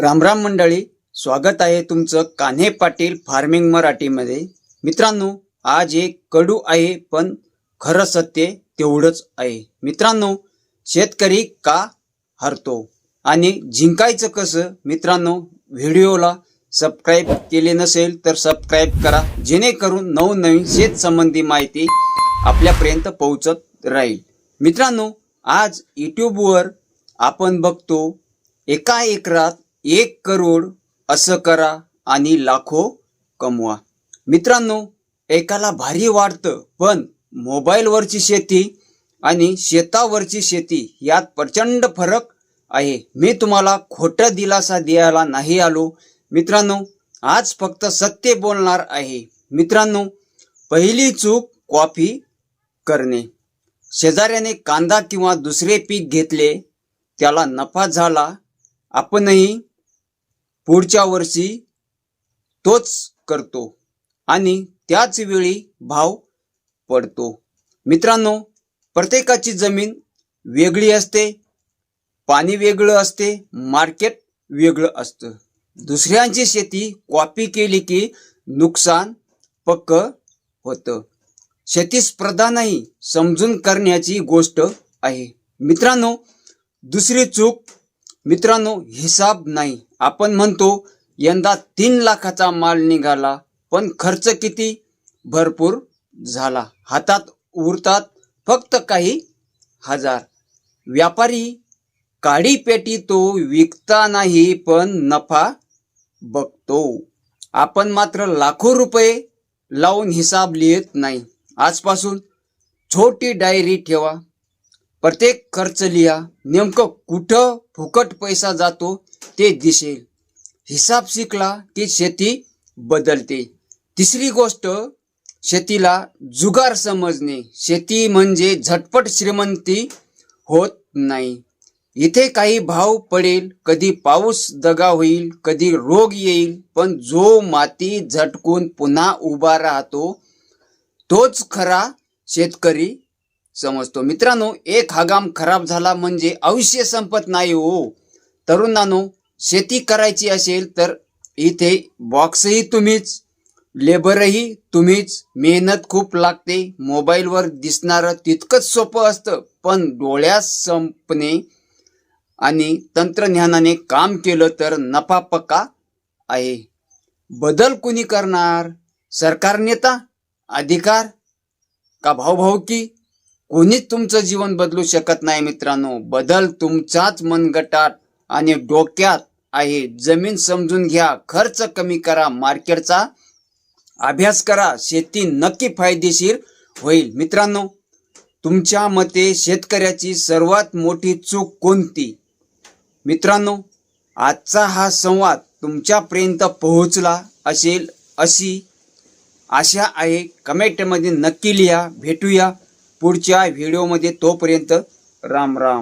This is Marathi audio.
रामराम मंडळी स्वागत आहे तुमचं कान्हे पाटील फार्मिंग मराठीमध्ये. मित्रांनो आज एक कडू आहे पण खरं सत्य तेवढंच आहे. मित्रांनो शेतकरी का हरतो? आणि जिंकायचं कसं? मित्रांनो व्हिडिओला सबस्क्राईब केले नसेल तर सबस्क्राईब करा जेणेकरून नवनवीन शेत संबंधी माहिती आपल्यापर्यंत पोहोचत राहील. मित्रांनो आज यूट्यूबवर आपण बघतो एका एकरात एक करोड असं करा आणि लाखो कमवा. मित्रांनो एकाला भारी वाटतं पण मोबाईलवरची शेती आणि शेतावरची शेती यात प्रचंड फरक आहे. मी तुम्हाला खोटा दिलासा द्यायला नाही आलो. मित्रांनो आज फक्त सत्य बोलणार आहे. मित्रांनो पहिली चूक कॉफी करणे. शेजाऱ्याने कांदा किंवा दुसरे पीक घेतले त्याला नफा झाला आपणही पुढच्या वर्षी तोच करतो आणि त्याच वेळी भाव पडतो. मित्रांनो प्रत्येकाची जमीन वेगळी असते पाणी वेगळं असते मार्केट वेगळं असतं. दुसऱ्यांची शेती कॉपी केली की नुकसान पक्क होतं. शेती स्पर्धा नाही समजून करण्याची गोष्ट आहे. मित्रांनो दुसरी चूक मित्रांनो हिसाब नाही. आपण म्हणतो यंदा तीन लाखाचा माल निघाला पण खर्च किती? भरपूर झाला. हातात उरतात फक्त काही हजार. व्यापारी काडी पेटी तो विकता नाही पण नफा बघतो. आपण मात्र लाखो रुपये लावून हिसाब लिहित नाही. आजपासून छोटी डायरी ठेवा. प्रत्येक खर्च लिहा नेमकं कुठं फुकट पैसा जातो ते दिसेल. हिसाब शिकला की शेती बदलते. तिसरी गोष्ट शेतीला जुगार समजणे. शेती म्हणजे झटपट श्रीमंती होत नाही. इथे काही भाव पडेल कधी पाऊस दगा होईल कधी रोग येईल पण जो माती झटकून पुन्हा उभा राहतो तोच खरा शेतकरी समजतो. मित्रांनो एक हगाम खराब झाला म्हणजे आयुष्य संपत नाही हो. तरुणांनो शेती करायची असेल तर इथे बॉक्सही तुम्हीच लेबरही तुम्हीच. मेहनत खूप लागते. मोबाईलवर दिसणारं तितकंच सोपं असतं. पण डोळ्यास संपणे आणि तंत्रज्ञानाने काम केलं तर नफा पक्का आहे. बदल कुणी करणार? सरकार नेता? अधिकार? का भाऊभाऊकी कोणीच तुमचं जीवन बदलू शकत नाही मित्रांनो. बदल तुमचाच मनगटात आणि डोक्यात आहे. जमीन समजून घ्या. खर्च कमी करा. मार्केटचा अभ्यास करा. शेती नक्की फायदेशीर होईल. मित्रांनो तुमच्या मते शेतकऱ्याची सर्वात मोठी चूक कोणती? मित्रांनो आजचा हा संवाद तुमच्यापर्यंत पोहोचला असेल अशी आशा आहे. कमेंटमध्ये नक्की लिहा. भेटूया. पुढच्या व्हिडिओमध्ये तोपर्यंत राम राम.